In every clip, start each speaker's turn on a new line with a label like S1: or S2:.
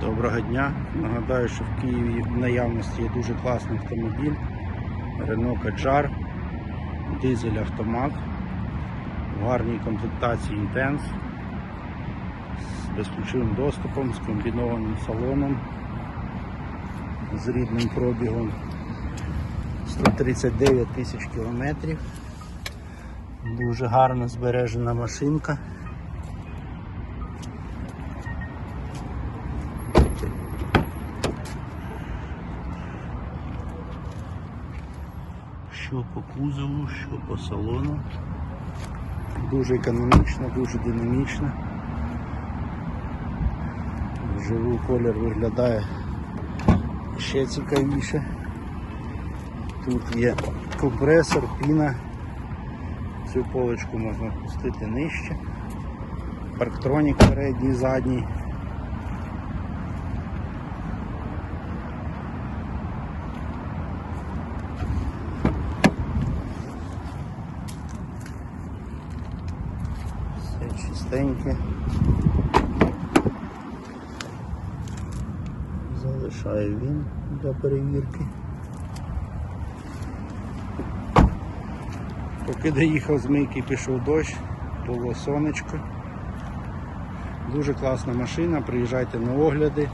S1: Доброго дня. Нагадаю, що в Києві в наявності є дуже класний автомобіль Renault Kadjar, дизель автомат в гарній комплектації Intense з безключовим доступом, з комбінованим салоном, з рідним пробігом 139 тисяч кілометрів. Дуже гарно збережена машинка. Що по кузову, що по салону. Дуже економічно, дуже динамічно. Вживу колір виглядає ще цікавіше. Тут є компресор, піна. Цю полочку можна опустити нижче. Парктронік передній, задній. Все чистеньке. Залишаю він для перевірки. Поки доїхав з мийки, пішов дощ, було сонечко. Дуже класна машина, приїжджайте на огляди,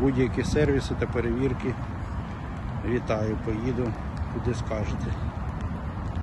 S1: будь-які сервіси та перевірки. Вітаю, поїду, куди скажете.